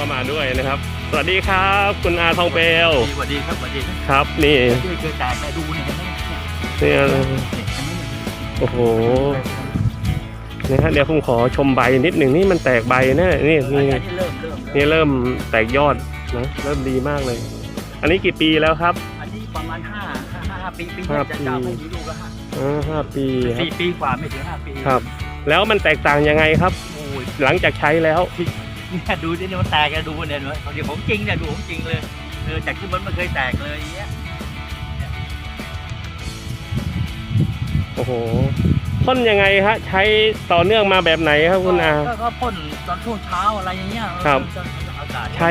ก็มาด้วยนะครับ สวัสดีครับ คุณอาทองเปลวสวัสดีครับสวัสดีครับครับ นี่ช่วยช่วยแตกไปดูเนี่ยเห็นไหมเนี่ยเนี่ยเนี่ยเห็นไหมเนี่ยโอ้โหเนี่ยฮะเดี๋ยวผมขอชมใบนิดหนึ่งนี่มันแตกใบนะนี่อันนี่นี้เริ่มเริ่มนี่เริ่มแตกยอดนะเริ่มดีมากเลย อันนี้กี่ปีแล้วครับ อันนี้ประมาณห้าห้าห้าปีปีห้าจะปีจะไม่มีลูกแล้วฮะอ่าห้าปีครับสี่ปีกว่าไม่ถึงห้าปีครับ แล้วมันแตกต่างยังไงครับโอ้ยหลังจากใช้แล้ว เนี่ยดูดิเนี่ยมันแตกกันดูเนี่ยเดี๋ยวของจริงเนี่ยดูของจริงเลยเออจากที่มันไม่เคยแตกเลยอย่างเงี้ยโอ้โหพ่นยังไงฮะใช้ต่อเนื่องมาแบบไหนครับคุณอาก็ก็พ่นตอนช่วงเช้าอะไรอย่างเงี้ยครับเอออากาศใช้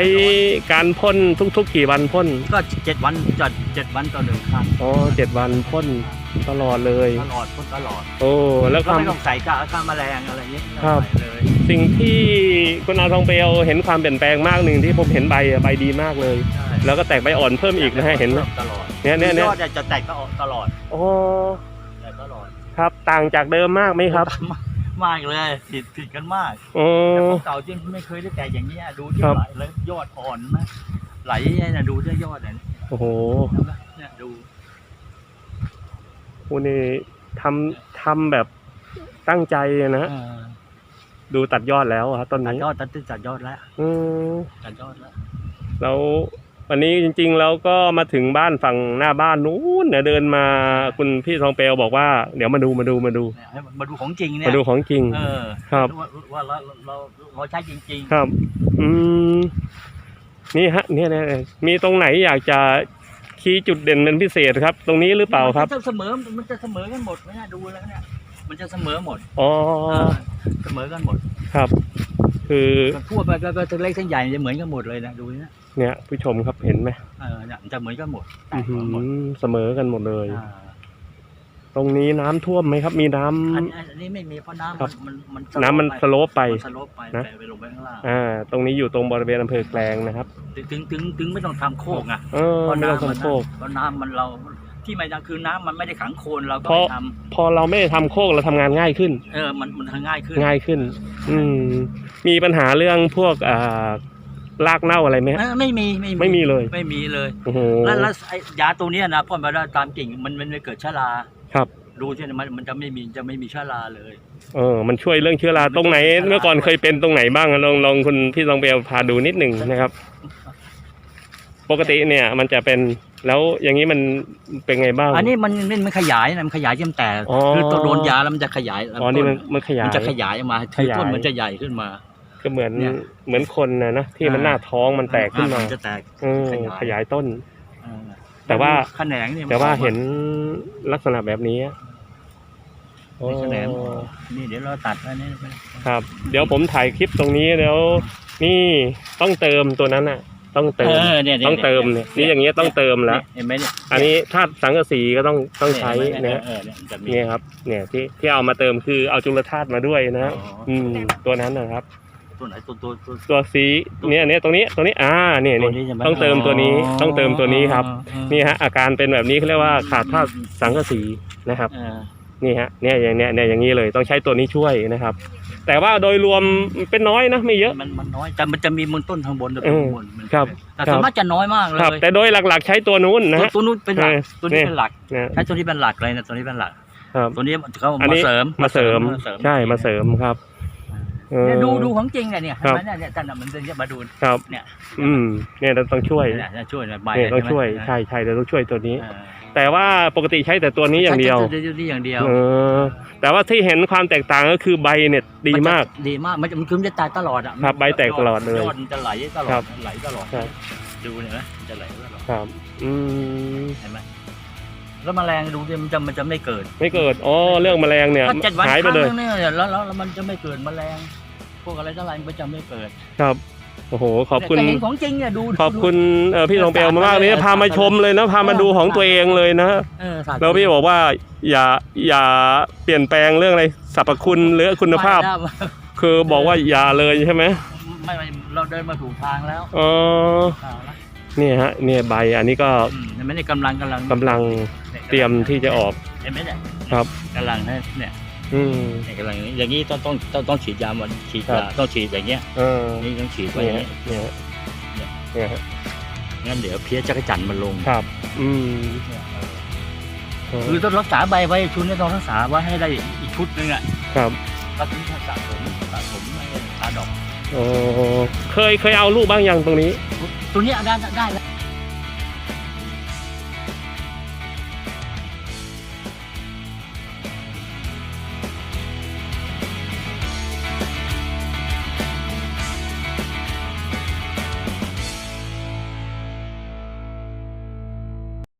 การพ่นทุกๆกี่วันพ่นก็เจ็ดวันจัดเจ็ดวันต่อหนึ่งครั้งอ๋อเจ็ดวันพ่น ตลอดเลย ตลอดพ่นตลอด โอ้ แล้วคก็วาม ไม่ต้องใส่กาฆ่าแมลงอะไรอย่างเงี้ยไม่ครัต้องบใส่เลยสิ่งที่คุณอาทองเปลวเห็นความเปลี่ยนแปลงมากหนึ่งที่ผมเห็นใบอะใบดีมากเลย ใช่แล้วก็แตกใบอ่อนเพิ่มอีกนะฮะเห็นไหมตลอดเนี่ยเนี่ยเนี่ยยอดจะแตกก็ออกตลอดโอ้แตกตลอดครับต่างจากเดิมมากไหมครับมากเลยผิดผิดกันมากโอ้ แต่ของเก่าที่ไม่เคยได้แตกอย่างเงี้ยดูที่ครับ ไหลเลยยอดอ่อนนะไหลเนี่ยดูที่ยอดเนี่ยโอ้โหเนี่ยดู คุณนี่ทำทำแบบตั้งใจนะเออดูตัดยอดแล้วอะต้นตัดนี้ยอดตัดตัดยอดแล้วอืมตัดยอดแล้วแล้ววันนี้จริง ๆ แล้วก็มาถึงบ้านฝั่งหน้าบ้านนู้นเนี่ยเดินมาคุณพี่ทองเปลวบอกว่าเดี๋ยวมาดูมาดูมาดู เนี่ยให้มาดูของจริงเนี่ยมาดูของจริง เออครับ ว่าว่าเราเราเราใช้จริง ครับ อืม นี่ฮะ เนี่ยเนี่ยเนี่ยมีตรงไหนอยากจะ ชี้จุดเด่นเป็นพิเศษครับ ตรงนี้หรือๆเปล่าครับ มันจะเสมอมันจะเสมอกันหมดเนี่ยดูแล้วเนี่ยมันจะเสมอหมดอ๋อเออเสมอกันหมดครับ คือทั่วไปก็ก็เล็กทั้งใหญ่จะเหมือนกันหมดเลยนะดูเนี่ยเนี่ยผู้ชมครับเห็นไหมเออเนี่ยมันจะเหมือนกันหมดแตอื้อกหืหมดอเสมอกันหมดเลยอ่าต รงนี้น้ำท่วมไหมครับ มีน้ำ อันอันนี้ไม่มีเพราะน้ำครัมับ นมันมันน้ำมันสโลปไป มันสโลปไปนะไปไปลงไปข้างล่างอ่า ตรงนี้อยู่ตรงบริเวณอำเภอแกลงนะครับ ถึงถึงถึงถึงไม่ต้องทำโคกอะเออเพราะไม่ต้องน้ำมันทำโคก เพราะน้ำมันเราที่ไม่ดังคือน้ำมันไม่ได้ขังโคลนเราก็เพราะไม่ทพอเราไม่ได้ทำโคกเราทำงานง่ายขึ้นำเออมันมันทำง่ายขึ้นง่ายขึ้น อืม มีปัญหาเรื่องพวกอ่ารากเน่าอะไรไหมฮะ เออไม่มีไม่ไม่มีเลย ไม่มีเลย โอ้โห แล้วแล้วไอ้ยาตัวเนี้ยนะพ่นมาได้ตามกิ่งมันมันไม่เกิดชรา ครับ ดูใช่ไหมมันมันจะไม่มีจะไม่มีชราเลย เออ มันช่วยเรื่องเชื้อรามันตรงไหนช่วยเชื้อราเมื่อก่อนเคยเป็นตรงไหนบ้างอะลองลองคุณพี่ลองไปเอาพาดูนิดหนึ่งนะครับ ปกติเนี่ย มันจะเป็นแล้วอย่างนี้มันเป็นไงบ้าง อันนี้มันมันมันขยายนะมันขยายจนแต่อ๋อคือตัวโดนยาแล้วมันจะขยายอ๋อนี่มันมันขยายมันจะขยายออกมาขคือยายต้นมันจะใหญ่ขึ้นมาก็เหมือนเนี่ยเหมือนคนนะนะที่มันอ่าหน้าท้องมันแตกขึ้นมาจะแตกเออขยายขยายต้นเออแต่ว่าแขนงเนี่ยมันแต่ว่าออกมเห็น ลักษณะแบบนี้โอ้นี่แขนงนี่เดี๋ยวเราตัดอันนี้ไปครับ เดี๋ยวผมถ่ายคลิปตรงนี้แล้ว นี่ต้องเติมตัวนั้นน่ะ ต้องเติมเออเนี่ยนี่ยต้องเติมเนี่ยนี่อย่างเงี้ยต้องเติมแล้วเห็นไหมเนี่ยอันนี้ถ้าสังกะสีก็ต้องต้องใช้เห็นไหมนะเออเนี่ยมันจะมีเนี่ยครับ เนี่ยที่ที่เอามาเติมคือเอาจุลธาตุมาด้วยนะอ๋ออือืมตัวนั้นนะครับ ตัวไหนตัวตัวตัว ตัวสีเนี่ยเนี่ยตรงนี้ตรงนี้อ่าเนี่ยตัวนี่นี้ใช่ไหมต้องเติมตัวนี้ต้องเติมตัวนี้ครับอ๋อนี่ฮะอาการเป็นแบบนี้เขาเรียกว่าขาดธาตุสังกะสีนะครับ เออนี่ฮะเนี่ยอย่างเนี้ยเนี่ยอย่างนี้เลยต้องใช้ตัวนี้ช่วยนะครับ แต่ว่าโดยรวมเป็นน้อยนะไม่เยอะ มันมันน้อยแต่มันจะมีมูลต้นข้างบนกับเออข้างบนมันครับแต่ส่วนมากจะน้อยมากเลยครับแต่โดยหลักๆใช้ตัวนู้นนะตัวฮะ ตัวนู้นเป็นหลักเออตัวนี้เนี่ย เป็นหลักนะใช้ตัวนี้เป็นหลักเลยนะตัวนี้เป็นหลัก ครับ ตัวนี้เขาอันมานี้ เสริมมาเสริมาเสริมใช่มาเสริมครับ เออเนี่ยดูดูของจริงเนี่ยเนี่ยครับเห็นไหมเนี่ยเนี่ยท่านน่ะมันจะมาดูครับ เนี่ยอืมเนี่ยเราต้องช่วยเนี่ยเนี่ยช่วยเนี่ยใบเนี่ยต้องใไหมช่วยนะใช่ใช่เราต้องช่วยตัวนี้ เออแต่ว่าปกติใช้แต่ตัวนี้อย่างเดียวใช้ตัวนี้อย่างเดียวเออแต่ว่าที่เห็นความแตกต่างก็คือใบเนี่ยดีมากนจะดีมากมันจะมันคือมันจะตายตลอดอะครับใบแตกตลอดเลยยอดมันจะไหลตลอครัดบไหลตลอดครับ ดูเนี่ยนะมันจะไหลตลอดครับ อืมเห็นไหม แล้วแมลงดูดิมันจะมันจะไม่เกิดไม่เกิดอ๋อเรื่องแมลงเนี่ยถ้าเจ็ดวันหายคไปรั้งเลยนึงเนี่ยแล้วแล้วแล้วมันจะไม่เกิดแมลง พวกอะไรต่ออะไรมันก็จะไม่เกิดครับโอ้โหขอบคุณแต่เห็นของจริงเนี่ยดูขอบคุณดูเออพี่ทองเปลวมากๆเลยนะพามาชมเลยนะพามาดูของตัวเองเลยนะเออสัตว์แล้วพี่บอกว่าอย่าอย่าเปลี่ยนแปลงเรื่องอะไรสรรพคุณหรือคุณภาพ ไม่ได้คือบอกว่าอย่าเลยใช่ไหมไม่ไม่เราเดินมาถูกทางแล้วอ๋อเอาละนี่ฮะเนี่ยใบอันนี้ก็อืมเห็นไหมเนี่ยกำลังกำลังกำลังนี่ยเตรียมที่จะออก เห็นไหมเนี่ยครับ กำลังเนี่ยเนี่ยอืม เนี่ยกำลังอย่างนี้อย่างนี้ต้องต้องต้องต้องฉีดยามันฉีดครัยาบ ต้องฉีดอย่างเงี้ยเออนี่ต้องฉีดไว้เนี่ยอย่างฮะเงี้ยเนี่ยฮะเนี่ยฮะงั้นเดี๋ยวเพี้ยจักรจันทร์มันลงครับ อืมเนี่ยเออเออคือต้องรักษาใบไว้ชุดนี้ต้องรักษาไว้ให้ได้อีกชุดนึงอะครับก็ถึงจะสะสมสะสมให้ทาดอกโอ้เคยเคยเอาลูกบ้างยังตรงนี้ ตัวนี้ได้ได้แล้ว